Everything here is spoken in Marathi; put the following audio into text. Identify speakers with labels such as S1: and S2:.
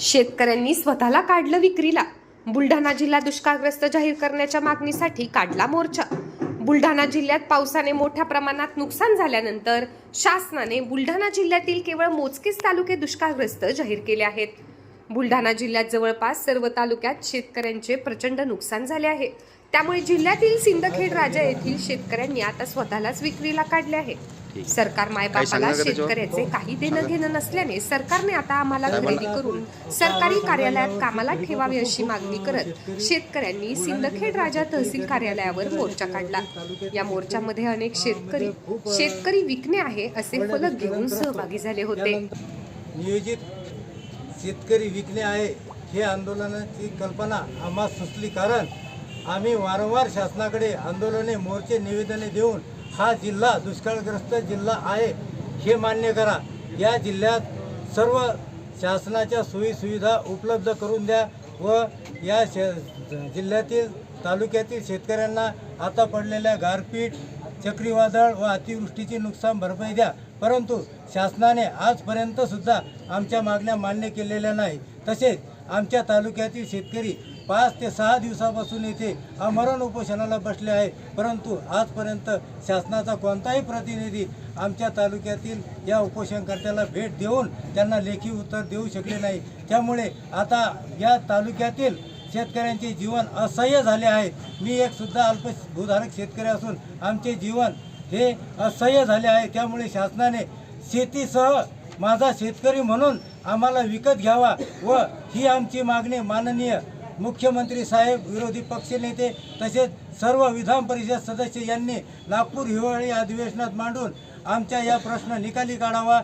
S1: शेतकऱ्यांनी स्वतःला काढलं विक्रीला. बुलढाणा जिल्हा दुष्काळग्रस्त जाहीर करण्याच्या मागणीसाठी काढला मोर्चा. बुलढाणा जिल्ह्यात पावसाने मोठ्या प्रमाणात नुकसान झाल्यानंतर शासनाने बुलढाणा जिल्ह्यातील केवळ मोजकेच तालुके दुष्काळग्रस्त जाहीर केले आहेत. बुलढाणा जिल्ह्यात जवळपास सर्व तालुक्यात शेतकऱ्यांचे प्रचंड नुकसान झाले आहे. त्यामुळे जिल्ह्यातील सिंदखेड राजा येथील शेतकऱ्यांनी आता स्वतःलाच विक्रीला काढले आहे. सरकार मायबापाला शेतकऱ्याचे काही देणं घेणं नसल्याने सरकारने आता आम्हाला खरेदी करून सरकारी कार्यालयात कामाला ठेवावे अशी मागणी करत शेतकऱ्यांनी सिंदखेड राजा तहसील कार्यालयावर मोर्चा काढला. या मोर्चामध्ये अनेक शेतकरी शेतकरी विकणे आहे असे फलक घेऊन सहभागी झाले होते.
S2: नियोजित शेतकरी विकणे आहे हे आंदोलनाची कल्पना आम्हा सुचली कारण आम्ही वारंवार शासनाकडे आंदोलने मोर्चे निवेदने देऊन हा जिल्हा दुष्काळग्रस्त जिल्हा आहे हे मान्य करा. या जिल्ह्यात सर्व शासनाच्या सोयीसुविधा उपलब्ध करून द्या व या श जिल्ह्यातील तालुक्यातील शेतकऱ्यांना आता पडलेल्या गारपीट चक्रीवादळ व अतिवृष्टीची नुकसान भरपाई द्या. परंतु शासनाने आजपर्यंतसुद्धा आमच्या मागण्या मान्य केलेल्या नाही. तसेच आमच्या तालुक्यातील शेतकरी पाच ते सहा दिवसापासून येथे आमरण उपोषणाला बसले आहे. परंतु आजपर्यंत शासनाचा कोणताही प्रतिनिधी आमच्या तालुक्यातील या उपोषणकर्त्याला भेट देऊन त्यांना लेखी उत्तर देऊ शकले नाही. त्यामुळे आता या तालुक्यातील शेतकऱ्यांचे जीवन असह्य झाले आहे. मी एक सुद्धा अल्पभूधारक शेतकरी असून आमचे जीवन हे असह्य झाले आहे. त्यामुळे शासनाने शेतीसह माझा शेतकरी म्हणून आम्हाला विकत घ्यावा व ही आमची मागणी माननीय मुख्यमंत्री साहेब विरोधी पक्षनेते तसेच सर्व विधान परिषद सदस्य यांनी नागपूर हिवाळी अधिवेशनात मांडून आमच्या या प्रश्न निकाली काढावा